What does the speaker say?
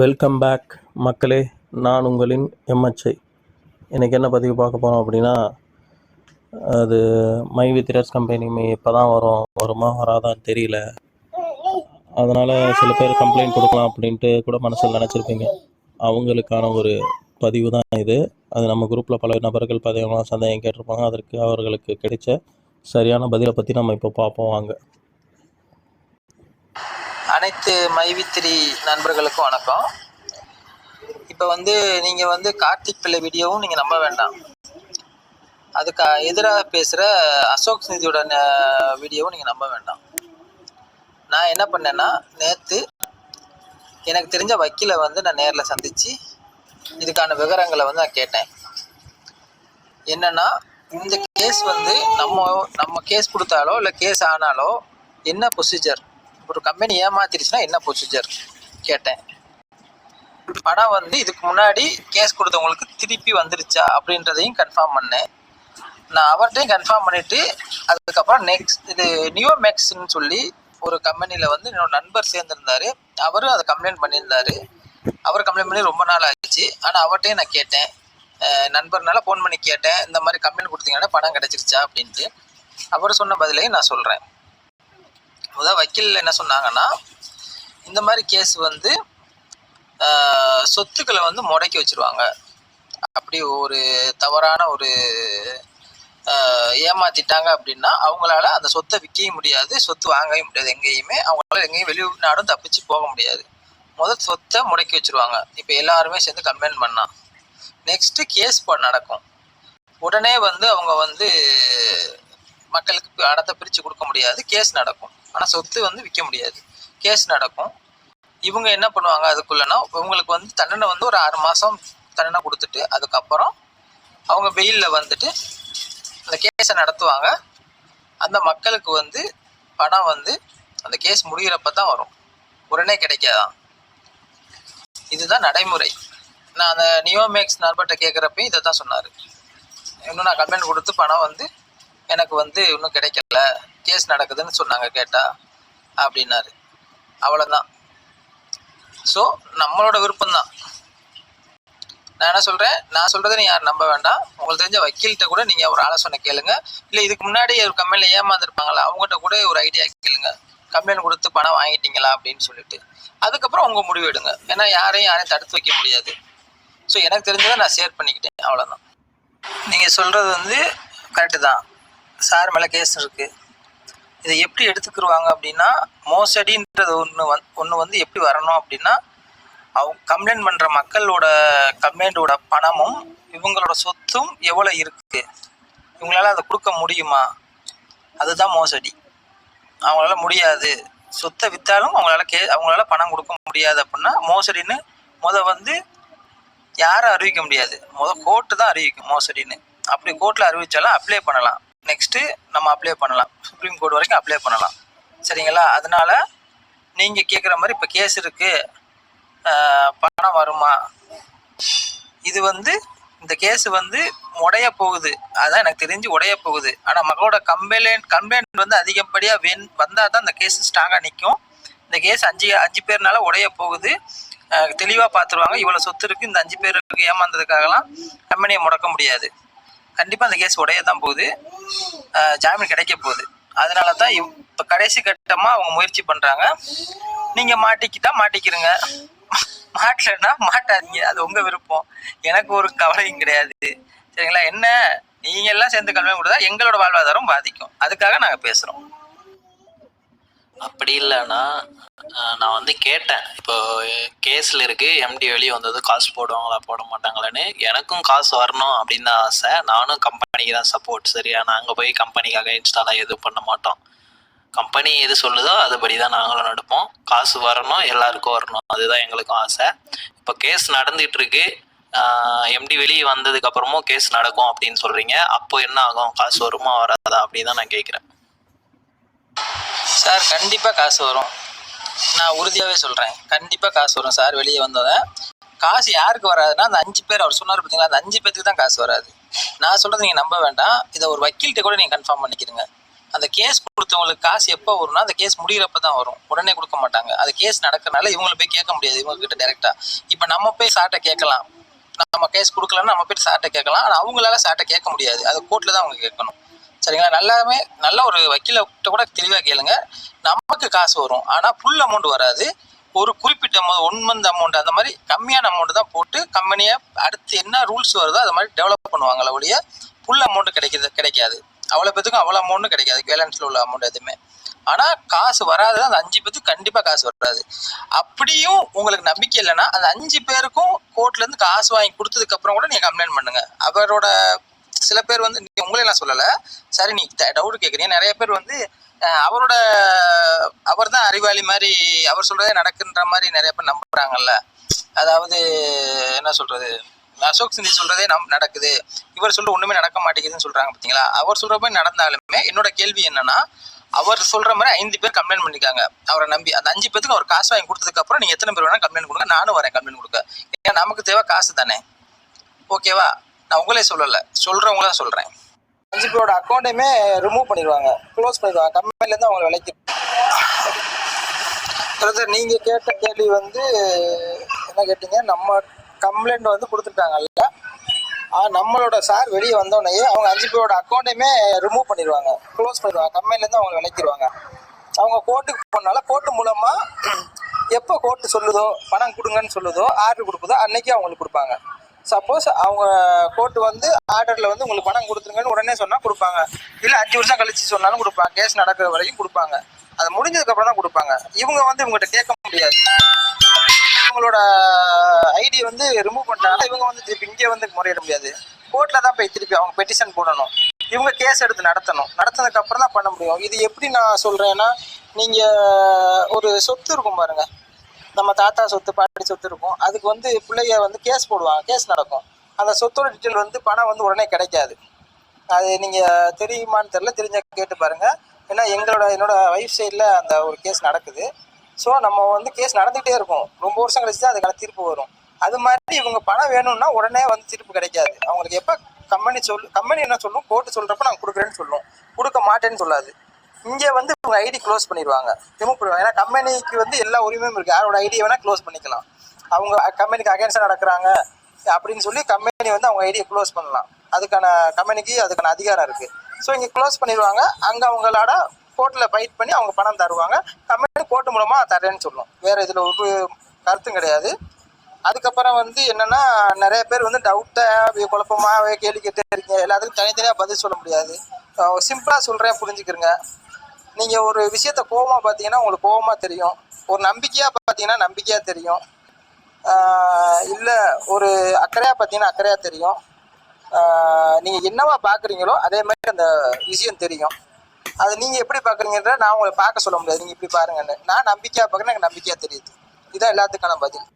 Welcome back மக்களே. நான் உங்களின் எம்எச்ஐ இன்றைக்கி என்ன பதிவு பார்க்க போகிறோம் அப்படின்னா அது மை வித்ரஸ் கம்பெனி இப்போ தான் வரும். வருமா வராதான்னு தெரியல. அதனால் சில பேர் கம்ப்ளைண்ட் கொடுக்கலாம் அப்படின்ட்டு கூட மனசில் நினச்சிருப்பீங்க. அவங்களுக்கான ஒரு பதிவு தான் இது. அது நம்ம குரூப்பில் பல நபர்கள் பதிவான சந்தேகம் கேட்டிருப்பாங்க. அதற்கு அவர்களுக்கு கிடைச்ச சரியான பதிலை பற்றி நம்ம இப்போ பார்ப்போம் வாங்க. அனைத்து மைவித்திரி நண்பர்களுக்கும் வணக்கம். இப்போ வந்து நீங்கள் வந்து கார்த்திக் பிள்ளை வீடியோவும் நீங்கள் நம்ப வேண்டாம். அதுக்கு எதிராக பேசுகிற அசோக் நிதியோட ந- வீடியோவும் நீங்கள் நம்ப வேண்டாம். நான் என்ன பண்ணேன்னா நேற்று எனக்கு தெரிஞ்ச வக்கீலை வந்து நான் நேரில் சந்தித்து இதுக்கான விவரங்களை வந்து நான் கேட்டேன். என்னென்னா இந்த கேஸ் வந்து நம்ம நம்ம கேஸ் கொடுத்தாலோ இல்லை கேஸ் ஆனாலோ என்ன ப்ரொசீஜர் ஒரு கம்பெனி ஏமாத்திருச்சுன்னா என்ன ப்ரொசீஜர் கேட்டேன். பணம் வந்து இதுக்கு முன்னாடி கேஸ் கொடுத்தவங்களுக்கு திருப்பி வந்துருச்சா அப்படின்றதையும் கன்ஃபார்ம் பண்ணேன். நான் அவர்கிட்டையும் கன்ஃபார்ம் பண்ணிட்டு அதுக்கப்புறம் நெக்ஸ்ட் இது நியூ மேக்ஸ்ன்னு சொல்லி ஒரு கம்பெனியில் வந்து என்னோட நண்பர் சேர்ந்துருந்தாரு. அவரும் அதை கம்ப்ளைண்ட் பண்ணியிருந்தாரு. அவர் கம்ப்ளைண்ட் பண்ணி ரொம்ப நாள் ஆயிடுச்சு. ஆனால் அவர்கிட்டையும் நான் கேட்டேன். நண்பர்னால ஃபோன் பண்ணி கேட்டேன். இந்த மாதிரி கம்ப்ளைண்ட் கொடுத்தீங்கன்னா பணம் கிடச்சிருச்சா அப்படின்ட்டு. அவர் சொன்ன பதிலையும் நான் சொல்கிறேன் முதல் வக்கீல் என்ன சொன்னாங்கன்னா இந்த மாதிரி கேஸ் வந்து சொத்துக்களை வந்து முடக்கி வச்சுருவாங்க. அப்படி ஒரு தவறான ஒரு ஏமாத்திட்டாங்க அப்படின்னா அவங்களால அந்த சொத்தை விற்கவும் முடியாது சொத்து வாங்கவும் முடியாது எங்கேயுமே. அவங்களால எங்கேயும் வெளிநாடும் தப்பிச்சு போக முடியாது. முதல் சொத்தை முடக்கி வச்சுருவாங்க. இப்போ எல்லாருமே சேர்ந்து கம்ப்ளைண்ட் பண்ணால் நெக்ஸ்ட்டு கேஸ் நடக்கும். உடனே வந்து அவங்க வந்து மக்களுக்கு அடத்தை பிரித்து கொடுக்க முடியாது. கேஸ் நடக்கும். ஆனால் சொத்து வந்து விற்க முடியாது. கேஸ் நடக்கும். இவங்க என்ன பண்ணுவாங்க அதுக்குள்ளனா இவங்களுக்கு வந்து தண்டனை வந்து ஒரு ஆறு மாதம் தண்டனை கொடுத்துட்டு அதுக்கப்புறம் அவங்க வெயிலில் வந்துட்டு அந்த கேஸை நடத்துவாங்க. அந்த மக்களுக்கு வந்து பணம் வந்து அந்த கேஸ் முடிகிறப்ப தான் வரும். உடனே கிடைக்காதான் இதுதான் நடைமுறை. நான் அந்த நியோமேக்ஸ் நண்பர்கிட்ட கேட்குறப்பையும் இதை தான் சொன்னார். இன்னும் நான் கம்ப்ளைண்ட் கொடுத்து பணம் வந்து எனக்கு வந்து இன்னும் கிடைக்கல. கேஸ் நடக்குதுன்னு சொன்னாங்க கேட்டா அப்படின்னாரு. அவ்வளோதான் ஸோ நம்மளோட விருப்பம்தான். நான் என்ன சொல்கிறேன் நான் சொல்கிறத நீ யாரும் நம்ப வேண்டாம். உங்களுக்கு தெரிஞ்ச வக்கீல்கிட்ட கூட நீங்கள் ஒரு ஆலோசனை கேளுங்க. இல்லை இதுக்கு முன்னாடி ஒரு கம்பெனியில் ஏமாந்துருப்பாங்களா அவங்ககிட்ட கூட ஒரு ஐடியா கேளுங்க. கம்ப்ளைண்ட் கொடுத்து பணம் வாங்கிட்டீங்களா அப்படின்னு சொல்லிட்டு. அதுக்கப்புறம் உங்கள் முடிவு எடுங்க. ஏன்னா யாரையும் யாரையும் தடுத்து வைக்க முடியாது. ஸோ எனக்கு தெரிஞ்சதை நான் ஷேர் பண்ணிக்கிட்டேன். அவ்வளோதான் நீங்கள் சொல்கிறது வந்து கரெக்டு தான். சார் மேலே கேஸ் இருக்குது இதை எப்படி எடுத்துக்கிருவாங்க அப்படின்னா மோசடின்றது ஒன்று வந் ஒன்று வந்து எப்படி வரணும் அப்படின்னா அவங்க கம்ப்ளைண்ட் பண்ணுற மக்களோட கம்ப்ளைண்ட்டோட பணமும் இவங்களோட சொத்தும் எவ்வளோ இருக்குது இவங்களால அதை கொடுக்க முடியுமா? அதுதான் மோசடி. அவங்களால முடியாது. சொத்தை விற்றாலும் அவங்களால கே அவங்களால பணம் கொடுக்க முடியாது அப்படின்னா மோசடின்னு முத வந்து யாரும் அறிவிக்க முடியாது. முத கோர்ட்டு தான் அறிவிக்கும் மோசடின்னு. அப்படி கோர்ட்டில் அறிவிச்சாலும் அப்ளை பண்ணலாம். நெக்ஸ்ட்டு நம்ம அப்ளை பண்ணலாம். சுப்ரீம் கோர்ட் வரைக்கும் அப்ளை பண்ணலாம். சரிங்களா? அதனால நீங்கள் கேட்குற மாதிரி இப்போ கேஸ் இருக்குது பணம் வருமா? இது வந்து இந்த கேஸ் வந்து உடைய போகுது. அதான் எனக்கு தெரிஞ்சு உடைய போகுது. ஆனால் மக்களோட கம்ப்ளைண்ட் கம்ப்ளைண்ட் வந்து அதிகப்படியாக வென் வந்தால் தான் இந்த கேஸ் ஸ்ட்ராங்காக நிற்கும் இந்த கேஸ் அஞ்சு அஞ்சு பேர்னால உடைய போகுது. தெளிவாக பார்த்துருவாங்க இவ்வளோ சொத்து இருக்குது இந்த அஞ்சு பேருக்கு ஏமாந்ததுக்காகலாம் கம்பெனியை முடக்க முடியாது. கண்டிப்பாக அந்த கேஸ் உடைய தான் போகுது. ஜாமீன் கிடைக்க போகுது. அதனால தான் இப்போ கடைசி கட்டமாக அவங்க முயற்சி பண்ணுறாங்க நீங்கள் மாட்டிக்கிட்டா மாட்டிக்கிறங்க மாட்டலைன்னா மாட்டாதீங்க. அது உங்கள் விருப்பம். எனக்கு ஒரு கவலையும் கிடையாது. சரிங்களா? என்ன? நீங்கள் எல்லாம் சேர்ந்து கல்வி கொடுத்தா எங்களோட வாழ்வாதாரம் பாதிக்கும். அதுக்காக நாங்கள் பேசுகிறோம் அப்படி இல்லைன்னா நான் வந்து கேட்டேன். இப்போ கேஸில் இருக்கு எம்டி வெளியே வந்தது காசு போடுவாங்களா போட மாட்டாங்களான்னு. எனக்கும் காசு வரணும் அப்படின்னு தான் ஆசை. நானும் கம்பெனிக்கு தான் சப்போர்ட் சரியா? நாங்கள் போய் கம்பெனிக்காக இன்ஸ்டாலாக எதுவும் பண்ண மாட்டோம். கம்பெனி எது சொல்லுதோ அதுபடி தான் நாங்களும் நடப்போம். காசு வரணும் எல்லாருக்கும் வரணும். அதுதான் எங்களுக்கும் ஆசை. இப்போ கேஸ் நடந்துட்டு இருக்கு எம்டி வெளியே வந்ததுக்கு அப்புறமும் கேஸ் நடக்கும் அப்படின்னு சொல்றீங்க. அப்போ என்ன ஆகும்? காசு வருமா வராதா? அப்படின்னு தான் நான் கேட்குறேன் சார் கண்டிப்பாக காசு வரும். நான் உறுதியாகவே சொல்கிறேன் கண்டிப்பாக காசு வரும் சார் வெளியே வந்ததை காசு யாருக்கு வராதுன்னா அந்த அஞ்சு பேர் அவர் சொன்னார் பார்த்தீங்களா அந்த அஞ்சு பேருக்கு தான் காசு வராது. நான் சொல்கிறது நீங்கள் நம்ப வேண்டாம். இதை ஒரு வக்கீல்கிட்ட கூட நீங்கள் கன்ஃபார்ம் பண்ணிக்கிறீங்க அந்த கேஸ் கொடுத்தவங்களுக்கு காசு எப்போ வரும்னா அந்த கேஸ் முடிகிறப்ப தான் வரும். உடனே கொடுக்க மாட்டாங்க. அது கேஸ் நடக்கிறனால இவங்களை போய் கேட்க முடியாது இவங்ககிட்ட டேரெக்டாக இப்போ நம்ம போய் சார்ட்டை கேட்கலாம். நம்ம கேஸ் கொடுக்கலன்னா நம்ம போய் சார்ட்டை கேட்கலாம். ஆனால் அவங்களால சார்ட்டை கேட்க முடியாது. அது கோர்ட்டில் தான் அவங்க கேட்கணும். சரிங்களா? நல்லாவே நல்ல ஒரு வக்கீல கூட தெளிவாக கேளுங்க. நமக்கு காசு வரும். ஆனால் ஃபுல் அமௌண்ட் வராது. ஒரு குறிப்பிட்ட அமௌண்ட் ஒன் மந்த் அமௌண்ட் அந்த மாதிரி கம்மியான அமௌண்ட் தான் போட்டு கம்பெனியை அடுத்து என்ன ரூல்ஸ் வருதோ அது மாதிரி டெவலப் பண்ணுவாங்களே ஒழிய ஃபுல் அமௌண்ட் கிடைக்கிறது கிடைக்காது. அவ்வளோ பேத்துக்கும் அவ்வளோ அமௌண்ட்டும் கிடைக்காது. பேலன்ஸில் உள்ள அமௌண்ட் எதுவுமே. ஆனால் காசு வராது. அந்த அஞ்சு பேத்துக்கு கண்டிப்பாக காசு வராது. அப்படியும் உங்களுக்கு நம்பிக்கை இல்லைன்னா அந்த அஞ்சு பேருக்கும் கோர்ட்லேருந்து காசு வாங்கி கொடுத்ததுக்கப்புறம் கூட நீங்கள் கம்ப்ளைண்ட் பண்ணுங்க. அவரோட சில பேர் வந்து நீ உங்களே நான் சொல்லலை. சரி நீ டவுட் கேட்குறீங்க நிறைய பேர் வந்து அவரோட அவர் தான் அறிவாளி மாதிரி அவர் சொல்கிறதே நடக்குன்ற மாதிரி நிறைய பேர் நம்புகிறாங்கல்ல அதாவது என்ன சொல்கிறது அசோக் சிந்தி சொல்கிறதே நம் நடக்குது. இவர் சொல்கிற ஒன்றுமே நடக்க மாட்டேங்குதுன்னு சொல்கிறாங்க பார்த்தீங்களா அவர் சொல்கிற மாதிரி நடந்தாலுமே என்னோட கேள்வி என்னன்னா அவர் சொல்ற மாதிரி ஐந்து பேர் கம்ப்ளைண்ட் பண்ணிருக்காங்க. அவரை நம்பி அந்த அஞ்சு பேருக்கு அவர் காசு வாங்கி கொடுத்ததுக்கு அப்புறம் நீங்க எத்தனை பேர் வேணா கம்ப்ளைண்ட் கொடுங்க. நானும் வரேன் கம்ப்ளைண்ட் கொடுக்க. ஏன்னா நமக்கு தேவை காசு தானே. ஓகேவா? நான் உங்களே சொல்லல. சொல்றவங்கள சொல்கிறேன் சொல்றேன். அஞ்சு பேரோட அக்கௌண்ட்டையுமே ரிமூவ் பண்ணிடுவாங்க. க்ளோஸ் பண்ணிடுவாங்க. கம்பெனிலேருந்து அவங்களை விலைக்கு. பிரதர் நீங்க கேட்ட கேள்வி வந்து என்ன கேட்டீங்க? நம்ம கம்ப்ளைண்ட் வந்து கொடுத்துட்டாங்கல்ல. நம்மளோட சார் வெளியே வந்தோடனே அவங்க அஞ்சு பேரோட அக்கௌண்ட்டையுமே ரிமூவ் பண்ணிடுவாங்க. க்ளோஸ் பண்ணிடுவாங்க. கம்பெனிலேருந்து அவங்க விலைக்கிடுவாங்க. அவங்க கோர்ட்டுக்கு போனால கோர்ட்டு மூலமாக எப்போ கோர்ட்டு சொல்லுதோ பணம் கொடுங்கன்னு சொல்லுதோ ஆர்டர் கொடுக்குதோ அன்னைக்கு அவங்களுக்கு கொடுப்பாங்க. சப்போஸ் அவங்க கோர்ட் வந்து ஆர்டரில் வந்து உங்களுக்கு பணம் கொடுத்துருங்கன்னு உடனே சொன்னால் கொடுப்பாங்க. இல்லை அஞ்சு வருஷம் கழிச்சு சொன்னாலும் கொடுப்பாங்க. கேஸ் நடக்கிற வரைக்கும் கொடுப்பாங்க. அது முடிஞ்சதுக்கப்புறம் தான் கொடுப்பாங்க. இவங்க வந்து இவங்ககிட்ட கேட்க முடியாது. இவங்களோட ஐடி வந்து ரிமூவ் பண்ணுறாங்க இவங்க வந்து திருப்பி இங்கே வந்து முறையிட முடியாது. கோர்ட்டில் தான் போய் திருப்பி அவங்க பெட்டிஷன் போடணும். இவங்க கேஸ் எடுத்து நடத்தணும். நடத்தினதுக்கப்புறம் தான் பண்ண முடியும். இது எப்படி நான் சொல்கிறேன்னா நீங்கள் ஒரு சொத்து இருக்கும் பாருங்கள் நம்ம தாத்தா சொத்து பாட்டி சொத்து இருக்கும். அதுக்கு வந்து பிள்ளைய வந்து கேஸ் போடுவாங்க. கேஸ் நடக்கும். அந்த சொத்தோட டீட்டெயில் வந்து பணம் வந்து உடனே கிடைக்காது. அது நீங்கள் தெரியுமான்னு தெரில தெரிஞ்ச கேட்டு பாருங்கள் ஏன்னா எங்களோட என்னோட ஒய்ஃப் சைடில் அந்த ஒரு கேஸ் நடக்குது. ஸோ நம்ம வந்து கேஸ் நடந்துகிட்டே இருக்கும். ரொம்ப வருஷம் கழிச்சு தான் அதுக்கான தீர்ப்பு வரும். அது மாதிரி இவங்க பணம் வேணும்னா உடனே வந்து தீர்ப்பு கிடைக்காது. அவங்களுக்கு எப்போ கம்பெனி சொல் கம்பெனி என்ன சொல்லும்? கோர்ட்டு சொல்கிறப்ப நாங்கள் கொடுக்குறேன்னு சொல்லுவோம் கொடுக்க மாட்டேன்னு சொல்லாது. இங்கே வந்து உங்க ஐடி க்ளோஸ் பண்ணிடுவாங்க. ரிமூவ் பண்ணுவாங்க ஏன்னா கம்பெனிக்கு வந்து எல்லா உரிமையும் இருக்குது யாரோட ஐடியை வேணால் க்ளோஸ் பண்ணிக்கலாம். அவங்க கம்பெனிக்கு அகேன்ஸ்டாக நடக்கிறாங்க அப்படின்னு சொல்லி கம்பெனி வந்து அவங்க ஐடியை க்ளோஸ் பண்ணலாம். அதுக்கான கம்பெனிக்கு அதுக்கான அதிகாரம் இருக்குது ஸோ இங்கே க்ளோஸ் பண்ணிடுவாங்க. அங்கே அவங்களோட கோர்ட்டில் ஃபைட் பண்ணி அவங்க பணம் தருவாங்க. கம்பெனி கோர்ட்டு மூலமாக தரேன்னு சொல்லும். வேறு இதில் ஒரு கருத்தும் கிடையாது. அதுக்கப்புறம் வந்து என்னன்னா நிறைய பேர் வந்து டவுட்டாக குழப்பமாக கேள்வி கேட்டே இருக்கீங்க. எல்லாத்துக்கும் தனித்தனியாக பதில் சொல்ல முடியாது. சிம்பிளாக சொல்கிறேன் புரிஞ்சுக்கிறேங்க. நீங்கள் ஒரு விஷயத்த கோவமாக பார்த்தீங்கன்னா உங்களுக்கு கோவமாக தெரியும். ஒரு நம்பிக்கையாக பார்த்தீங்கன்னா நம்பிக்கையாக தெரியும். இல்லை ஒரு அக்கறையாக பார்த்தீங்கன்னா அக்கறையாக தெரியும். நீங்கள் என்னவா பார்க்குறீங்களோ அதே மாதிரி அந்த விஷயம் தெரியும். அதை நீங்கள் எப்படி பார்க்குறீங்கன்ற நான் உங்களை பார்க்க சொல்ல முடியாது. நீங்கள் இப்படி பாருங்கன்னு. நான் நம்பிக்கையாக பார்க்குறேன் எனக்கு நம்பிக்கையாக தெரியுது. இதான் எல்லாத்துக்கான பதில்.